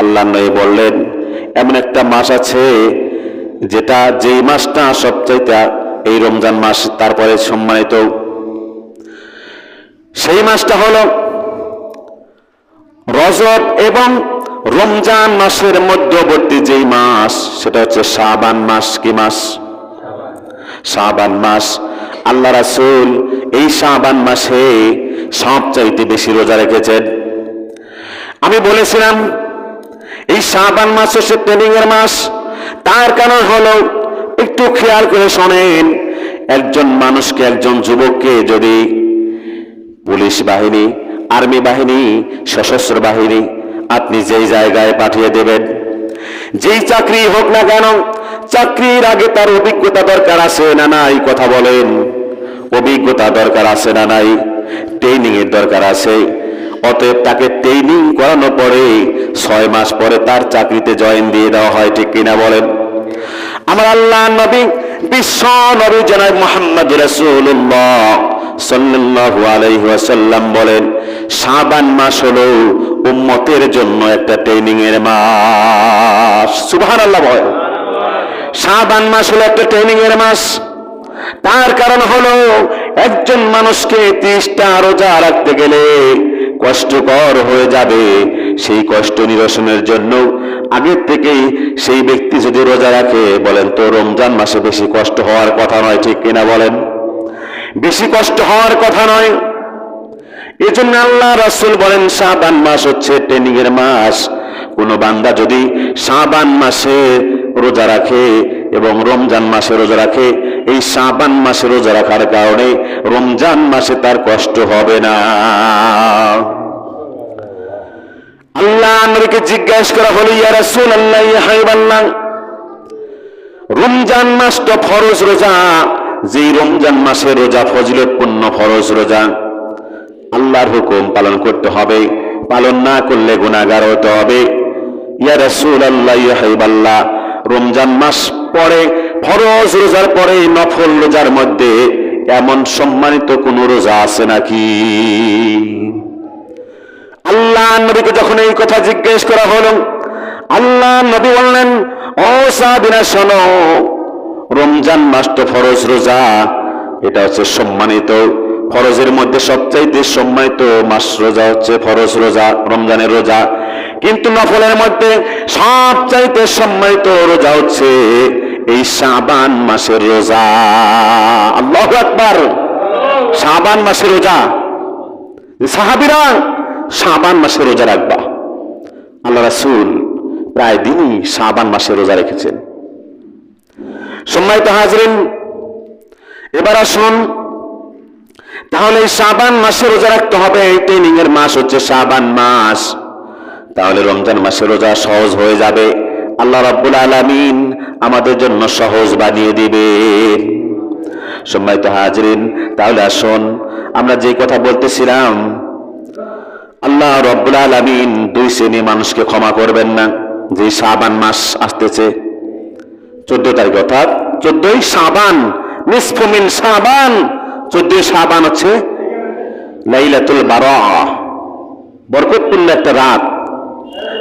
আল্লাহ নবী বললেন, এমন একটা মাস আছে যেটা যেই মাসটা সবচাইতে এই রমজান মাস, তারপরে সম্মানিত। সেই মাসটা হলো রজব এবং রমজান মাসের মধ্যবর্তী যেই মাস, সেটা হচ্ছে শাবান মাস। কি মাস? শাবান মাস। আল্লাহ রাসুল এই শাবান মাসে সবচাইতে বেশি রোজা রেখেছেন। আমি বলেছিলাম এই শাবান মাস হচ্ছে ট্রেনিং এর মাস। তার কারণ হলো, একটু খেয়াল করে শোনেন, একজন মানুষকে, একজন যুবককে যদি পুলিশ বাহিনী, আর্মি বাহিনী, সশস্ত্র বাহিনী আপনি যেই জায়গায় পাঠিয়ে দেবেন, যেই চাকরি হোক না কেন, চাকরির আগে তার অভিজ্ঞতা দরকার আছে না নাই কথা বলেন। অভিজ্ঞতা দরকার আছে না নাই ট্রেনিং এর দরকার আছে। অতএব তাকে ট্রেনিং করানো পরে ছয় মাস পরে তার চাকরিতে জয়েন দিয়ে দেওয়া হয়, ঠিক কিনা বলেন? আমার আল্লাহ নবী, বিশ্ব নবী জনাব মোহাম্মদ রাসূলুল্লাহ সাল্লাল্লাহু আলাইহি ওয়াসাল্লাম বলেন, শাবান মাস হলো উম্মতের জন্য একটা ট্রেনিং এর মাস। সুবহানাল্লাহ বলেন। শাবান মাস হলো একটা ট্রেনিং এর মাস। তার কারণ হলো একজন মানুষকে ত্রিশটা রোজা রাখতে গেলে কষ্টকর হয়ে যাবে। সেই কষ্ট নিরসনের জন্য আগের থেকেই সেই ব্যক্তি যদি রোজা রাখে, বলেন তো রমজান মাসে বেশি কষ্ট হওয়ার কথা নয়, ঠিক কিনা বলেন? বেশি কষ্ট হওয়ার কথা নয়। এজন্য আল্লাহ রাসুল বলেন, সাবান মাস হচ্ছে ট্রেনিং এর মাস। কোন বান্দা যদি শাবান মাসে রোজা রাখে এবং রমজান মাসে রোজা রাখে, এই শাবান মাসে রোজা রাখার কারণে রমজান মাসে তার কষ্ট হবে না। আল্লাহ নবীকে জিজ্ঞাসা করা হলো, ইয়া রাসূলুল্লাহ, ইয়া হাবিবাল্লাহ, রমজান মাস তো ফরজ রোজা, যেই রমজান মাসে রোজা ফজিলতপূর্ণ ফরজ রোজা, আল্লাহর হুকুম পালন করতে হবে, পালন না করলে গুনাহগার হতে হবে। ইয়া রাসূলুল্লাহ, ইয়া হাবিবাল্লাহ, রমজান মাস পরে, ফরজ রোজার পরে, নফল রোজার মধ্যে এমন সম্মানিত কোন রোজা আছে নাকি? আল্লাহ নবীকে যখন এই কথা জিজ্ঞেস করা হলো, আল্লাহ নবী বললেন, ও সাবিনা শোনো, রমজান মাস তো ফরজ রোজা, এটা হচ্ছে সম্মানিত। ফরজের মধ্যে সবচাইতে সম্মানিত মাস রোজা হচ্ছে ফরজ রোজা, রমজানের রোজা। কিন্তু নফলের মধ্যে সবচাইতে সম্মানিত রোজা হচ্ছে এই শাবান মাসের রোজা। আল্লাহ আকবার। শাবান মাসের রোজা। সাহাবিরা শাবান মাসে রোজা রাখবা। আল্লাহ রাসুল প্রায় দিনই শাবান মাসে রোজা রেখেছেন। সম্মানিত হাজরিন, এবার আসুন, তাহলে এই শাবান মাসে রোজা রাখতে হবে, এই ট্রেনিং এর মাস হচ্ছে শাবান মাস। তাহলে রমজান মাসে রোজা সহজ হয়ে যাবে। আল্লাহ রাব্বুল আলামিন আমাদের জন্য সহজ বানিয়ে দিবেন সম্মানিত হাজরিন, তাহলে আসুন আমরা যে কথা বলতেছিলাম, আল্লাহ রব্বুল আলামিন দুই শ্রেণি মানুষকে ক্ষমা করবেন না। যে শাবান মাস আসতেছে, চোদ্দ তারিখ অর্থাৎ চোদ্দই শাবান নিসফুমিন শাবান। চোদ্দই শাবান হচ্ছে লাইলাতুল বারা বরকতপূর্ণ একটা রাত।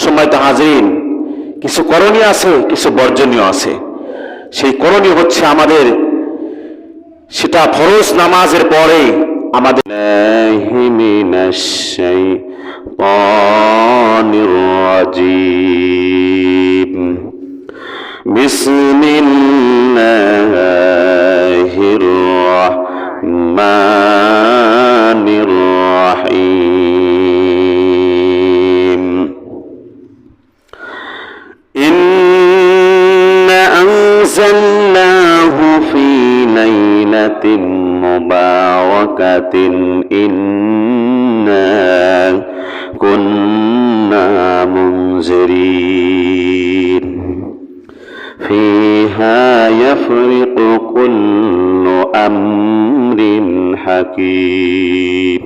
সম্মানিত হাজরিন, কিছু করণীয় আছে, কিছু বর্জনীয় আছে। সেই করণীয় হচ্ছে আমাদের সেটা ফরজ নামাজের পরে আমাদের বিসমিল্লাহির في ليلة مباركة إنا كنا منذرين. فيها يفرق كل أمر حكيم.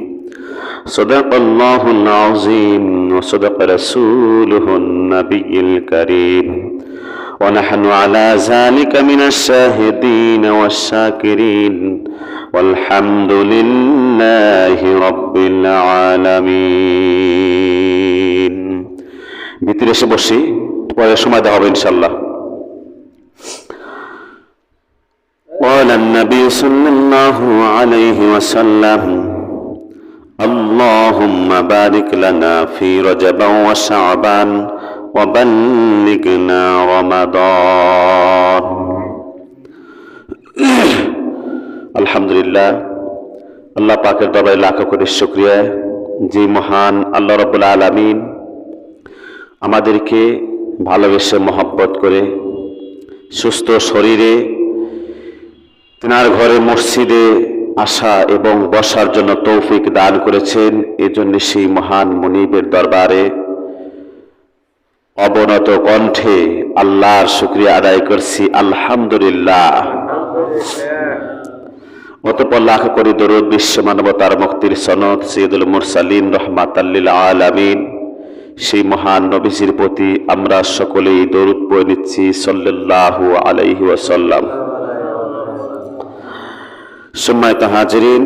صدق الله العظيم وصدق رسوله النبي الكريم. ونحن على ذلك من الشاهدين والشاكرين والحمد لله رب العالمين ভিতরে এসে বসি পরে সময় দেওয়া হবে ইনশাল্লাহ قال النبي صلى الله عليه وسلم اللهم بارك لنا في رجب وشعبان وبلغنا رمضان আলহামদুলিল্লাহ আল্লাহ পাকের দরবারে লাখো কোটি শুক্রিয়া যে মহান আল্লাহ রব্বুল আলামিন আমাদেরকে ভালোবেসে মহব্বত করে সুস্থ শরীরে তেনার ঘরে মসজিদে আসা এবং বসার জন্য তৌফিক দান করেছেন এজন্য সেই মহান মনিবের দরবারে অবনত কণ্ঠে আল্লাহর শুক্রিয়া আদায় করছি, আলহামদুলিল্লাহ। অতপর লাখ করি দরুদ বিশ্ব মানবতার মুক্তির সনদ সৈয়দুল মুরসালিন রহমাতাল্লিল আলামিন। সেই মহান নবীজির প্রতি আমরা সকলেই দরুদ বয়ে নিচ্ছি, সাল্লাল্লাহু আলাইহি ওয়াসাল্লাম। সম্মানিত হাজিরিন,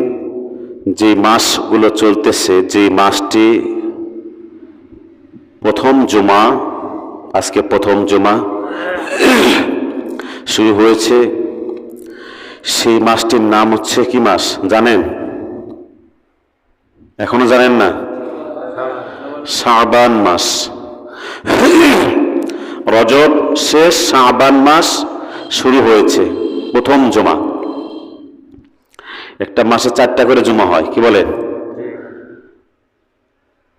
যে মাসগুলো চলতেছে, যে মাসটি প্রথম জুমা আজকে প্রথম জুমা। শুরু হয়েছে সেই মাসটির নাম হচ্ছে কি মাস? জানেন? এখনও জানেন না? শাবান মাস। রজব শেষ, শাবান মাস শুরু হয়েছে, প্রথম জমা। একটা মাসে চারটা করে জমা হয়, কি বলেন?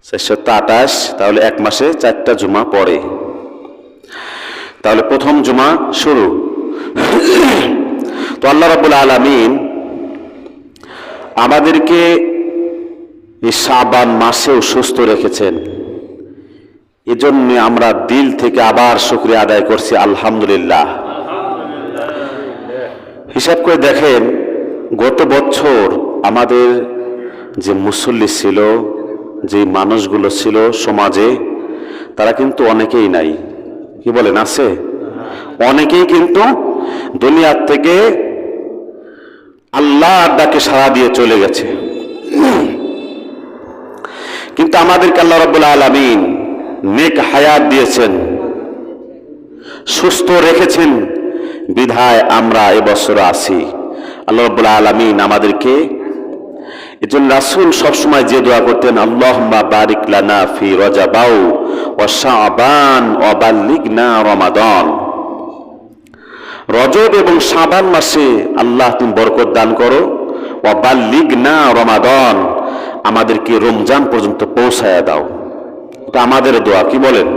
চারশত আঠাশ, তাহলে এক মাসে চারটা জমা পড়ে। তাহলে প্রথম জুমা শুরু। তো আল্লাহ রাবুল আলমিন আমাদেরকে এই সাবান মাসেও সুস্থ রেখেছেন। এজন্য আমরা দিল থেকে আবার শুক্রিয়া আদায় করছি, আলহামদুলিল্লাহ। হিসাব করে দেখেন, গত বছর আমাদের যে মুসল্লি ছিল, যে মানুষগুলো ছিল সমাজে, তারা কিন্তু অনেকেই নাই। কি বলেন আছে অনেকেই কিন্তু দুনিয়ার থেকে আল্লাহর ডাকে সাড়া দিয়ে চলে গেছে। কিন্তু আমাদেরকে আল্লাহ রব্বুল আলমিন নেক হায়াত দিয়েছেন, সুস্থ রেখেছেন, বিধায় আমরা এবছর আসি আল্লাহ রব্বুল আলমিন আমাদেরকে এজন্য রাসুল সবসময় যে দোয়া করতেন আল্লাহ বারিক লানা ফি রজাবাউ শাবান ও বাল্লিগনা রমাদন। রজব এবং সাবান মাসে আল্লাহ তুমি বরকত দান করো। ও বাল্লিগনা রমাদন, আমাদেরকে রমজান পর্যন্ত পৌঁছায়া দাও। এটা আমাদের দোয়া, কি বলেন?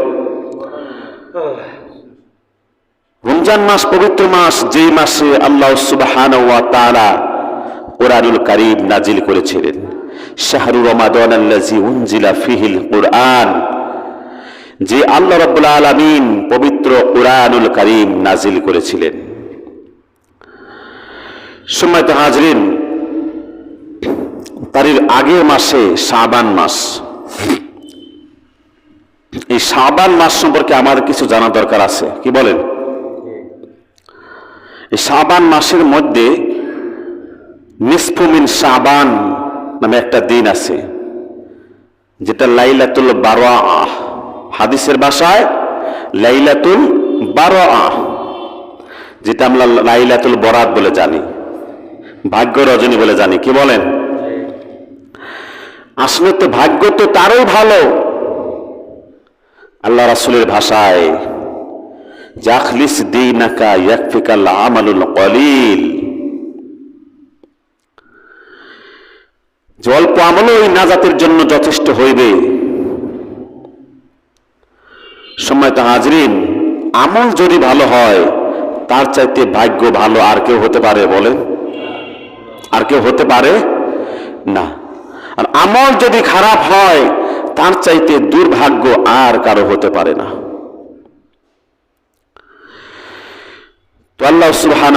রমজান মাস, পবিত্র মাস যে মাসে আল্লাহ সুবহান ওয়া তাআলা কোরআনুল কারীম নাজিল করেছিলেন। শাহরু রমাদান উনজিলা ফিহিল কোরআন। যে আল্লাহ রাব্বুল আলামিন পবিত্র কোরআনুল করিম নাজিল করেছিলেন। সম্মানিত হাজরিন তার আগের মাসে শাবান মাস। এই শাবান মাস সম্পর্কে আমাদের কিছু জানা দরকার আছে, কি বলেন? এই শাবান মাসের মধ্যে নিসফুমিন শাবান নামে একটা দিন আছে, যেটা লাইলাতুল বারোয়া হাদিসের ভাষায় লাইলাতুল বারো যেটা আমরা লাইলাতুল বরাত বলে জানি, ভাগ্য রজনী বলে জানি, কি বলেন? আসলে তো ভাগ্য তো তারও ভালো। আল্লাহ রাসুলের ভাষায়, জাখলিস দিনাকা ইয়াকফিকাল আমালুল কলিল। যে অল্প আমল ওই নাজাতের জন্য যথেষ্ট হইবে। সম্মানিত হাজরিন, আমল যদি ভালো হয়, তার চাইতে ভাগ্য ভালো আর কেউ হতে পারে বলেন? আর কেউ হতে পারে? না। আর আমল যদি খারাপ হয়, তার চাইতে দুর্ভাগ্য আর কারও হতে পারে না। তো আল্লাহ সুবহান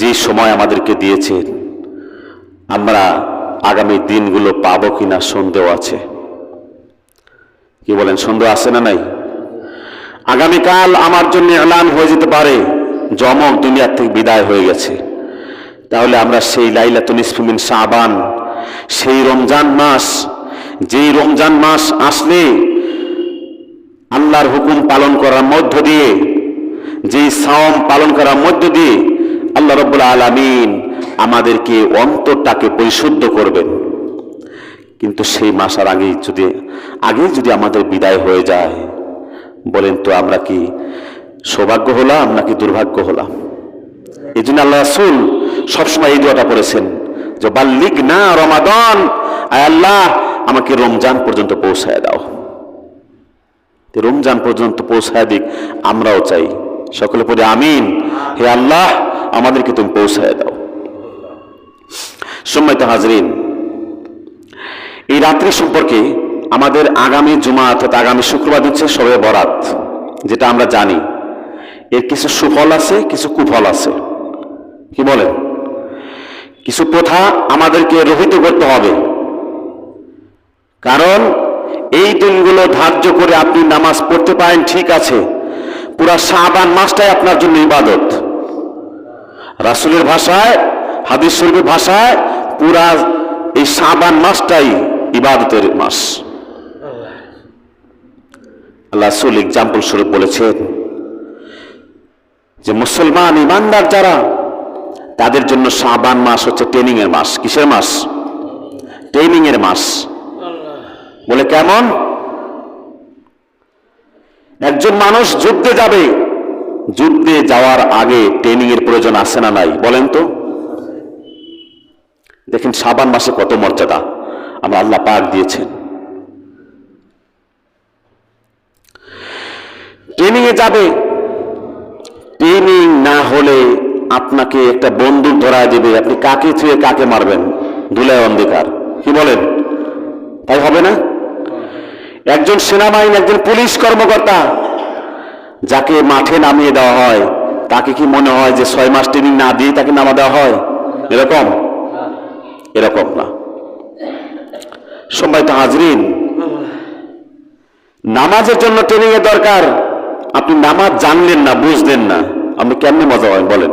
যে সময় আমাদেরকে দিয়েছেন, আমরা আগামী দিনগুলো পাবো কিনা সন্দেহ আছে। কি বলেন, সন্দেহ আছে না নাই? আগামীকাল আমার জন্য এলান হয়ে যেতে পারে জমক দুনিয়ার থেকে বিদায় হয়ে গেছে। তাহলে আমরা সেই লাইলাতুল ইসফুমিন সাবান সেই রমজান মাস, যেই রমজান মাস আসলে আল্লাহর হুকুম পালন করার মধ্য দিয়ে, যেই সাওম পালন করার মধ্য দিয়ে আল্লাহ রব্বুল আলামিন আমাদেরকে অন্তরটাকে পরিশুদ্ধ করবেন। কিন্তু সেই মাসার আগেই যদি আগেই যদি আমাদের বিদায় হয়ে যায়, বলেন তো আমরা কি সৌভাগ্য হলাম নাকি দুর্ভাগ্য হলাম? এই জন্য আল্লাহ রাসুল সবসময় এই দোয়াটা পড়েছেন যে বাল্লিক না রমাদন। আয় আল্লাহ, আমাকে রমজান পর্যন্ত পৌঁছায় দাও। রমজান পর্যন্ত পৌঁছায় দিক, আমরাও চাই। সকলে পড়ে আমিন। হে আল্লাহ, আমাদেরকে তুমি পৌঁছায় দাও। সম্মানিত হাজরিন, এই রাত্রি সম্পর্কে আমাদের আগামী জুমা অর্থাৎ আগামী শুক্রবার দিচ্ছে সবে বরাত, যেটা আমরা জানি। এর কিছু সুফল আছে, কিছু কুফল আছে। কি বলেন? কিছু প্রথা আমাদেরকে রহিত করতে হবে। কারণ এই দিনগুলো ধার্য করে আপনি নামাজ পড়তে পারেন, ঠিক আছে। পুরা শাহবান মাসটাই আপনার জন্য ইবাদত। রাসুলের ভাষায়, হাদিস শরীফের ভাষায় পুরা এই শাহবান মাসটাই ইবাদতের মাস। আল্লাহ রাসুল এক্সাম্পল স্বরূপ বলেছেন যে মুসলমান ইমানদার যারা, তাদের জন্য শাহবান মাস হচ্ছে ট্রেনিং এর মাস। কিসের মাস? ট্রেনিং এর মাস। বলে কেমন? একজন মানুষ যুদ্ধে যাবে, যুদ্ধে যাওয়ার আগে ট্রেনিং এর প্রয়োজন আছে না নাই? বলেন তো। দেখেন সাবান মাসে কত মর্যাদা। আমরা আল্লাহ পাক দিয়েছেন। ট্রেনিং এ যাবে। ট্রেনিং না হলে আপনাকে একটা বন্দুক ধরায় দেবে। আপনি কাকে ছুঁয়ে কাকে মারবেন? ধুলায় অন্ধকার। কি বলেন? তাই হবে না? একজন সেনাবাহিনী, একজন পুলিশ কর্মকর্তা যাকে মাঠে নামিয়ে দেওয়া হয়, তাকে কি মনে হয় যে ছয় মাস ট্রেনিং না দিয়ে তাকে নামা দেওয়া হয়? এরকম? এরকম না। সম্মানিত হাজরিন, নামাজের জন্য ট্রেনিং এর দরকার। আপনি নামাজ জানলেন না, বুঝলেন না। আপনি কেমনি মজা হয় বলেন।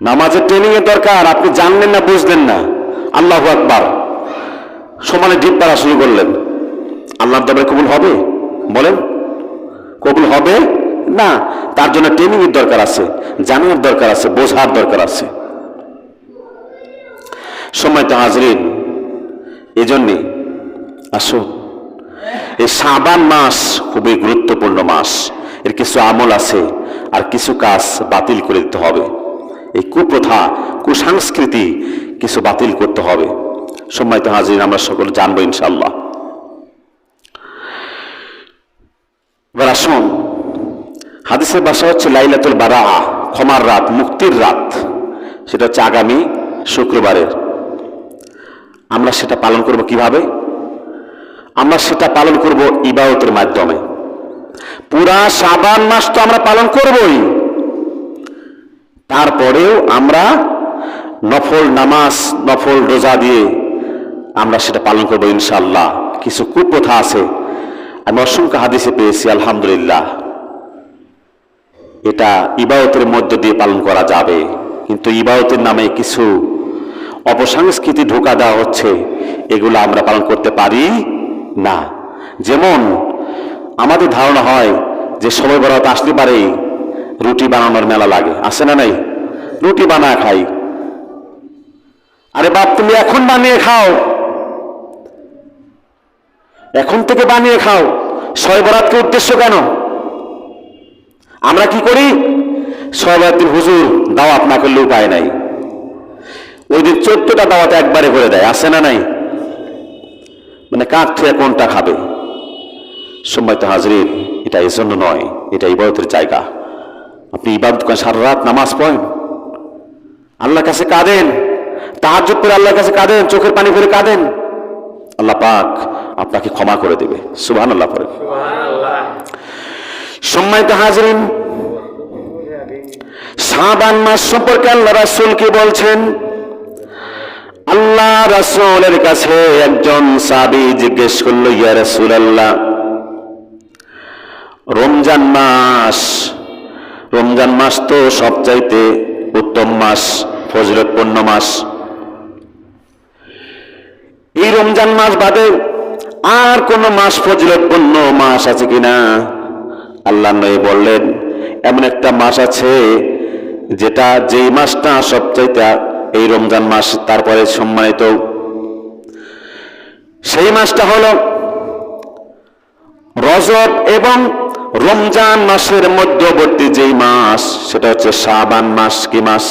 নামাজের ট্রেনিং এর দরকার, আপনি জানলেন না, বুঝলেন না। আল্লাহ আকবার। সমানে ঢিপ পাড়া শুরু করলেন। আল্লাহর দরবারে কবুল হবে? বলেন। কবুল হবে? না, তার জন্য ট্রেনিং এর দরকার আছে জানার দরকার আছে, বোঝার দরকার আছে। সময় তো হাজরিন, এজন্যে আসুন। এই সাবান মাস খুবই গুরুত্বপূর্ণ মাস এর কিছু আমল আছে আর কিছু কাজ বাতিল করে দিতে হবে। এই কুপ্রথা, কুসংস্কৃতি কিছু বাতিল করতে হবে। সম্মানিত হাজির আমরা সকলে জানব ইনশাল্লাহ এবার আসুন, হাদিসের ভাষা হচ্ছে লাইলাতুল বারা ক্ষমার রাত, মুক্তির রাত। সেটা হচ্ছে আগামী শুক্রবারের। আমরা সেটা পালন করব কীভাবে? আমরা সেটা পালন করব ইবাদতের মাধ্যমে। পুরা সাবান মাস তো আমরা পালন করবই। তারপরেও আমরা নফল নামাজ, নফল রোজা দিয়ে আমরা সেটা পালন করব ইনশাল্লাহ কিছু কুপ্রথা আছে। আমি অসংখ্য হাদিসে পেয়েছি, আলহামদুলিল্লাহ। এটা ইবাদতের মধ্য দিয়ে পালন করা যাবে। কিন্তু ইবাদতের নামে কিছু অপসংস্কৃতি ঢোকা দেওয়া হচ্ছে। এগুলো আমরা পালন করতে পারি। না। যেমন আমাদের ধারণা হয় যে সময় বরাত আসতে পারে রুটি বানানোর মেলা লাগে। আসে না নাই? রুটি বানা খাই। আরে বাপ, তুমি এখন বানিয়ে খাও। এখন থেকে বানিয়ে খাও। ছয় বরাতকে উদ্দেশ্য কেন? আমরা কি করি? ছয় বরাত দিন হুজুর দাওয়াত না করলে উপায় নাই। ওই দিন চোদ্দটা দাওয়াত একবারে করে দেয়। আসে না নাই? মানে কাক থেকে কোনটা খাবে? সম্মানিত হাজরিন এটা এই জন্য নয় এটা ইবাদতের জায়গা। আপনি ইবাদত করেন সারা রাত নামাজ পড়েন। আল্লাহর কাছে কাঁদেন তাহার করে আল্লাহর কাছে কাঁদেন চোখের পানি ফেলে কাঁদেন। আল্লাহ পাক আপনাকে ক্ষমা করে দেবে। সুবহান আল্লাহ পরে সম্মানিত হাজরিন সাবান মাস সম্পর্কে আল্লাহ রাসূল কি বলছেন আল্লাহ রাসূলের কাছে একজন সাবি জিজ্ঞেস করল, ইয়া রাসুল আল্লাহ রমজান মাস রমজান মাস তো সবচাইতে উত্তম মাস, ফজিলতপূর্ণ মাস। এই রমজান মাস বাদে আর কোন মাস ফজিলতপূর্ণ মাস আছে কিনা? আল্লাহ নয় বললেন, এমন একটা মাস আছে যেটা যেই মাসটা সবচাইতে এই রমজান মাস তারপরে সম্মানিত। সেই মাসটা হল রজব এবং রমজান মাসের মধ্যবর্তী যেই মাস, সেটা হচ্ছে শাবান মাস, কি মাস?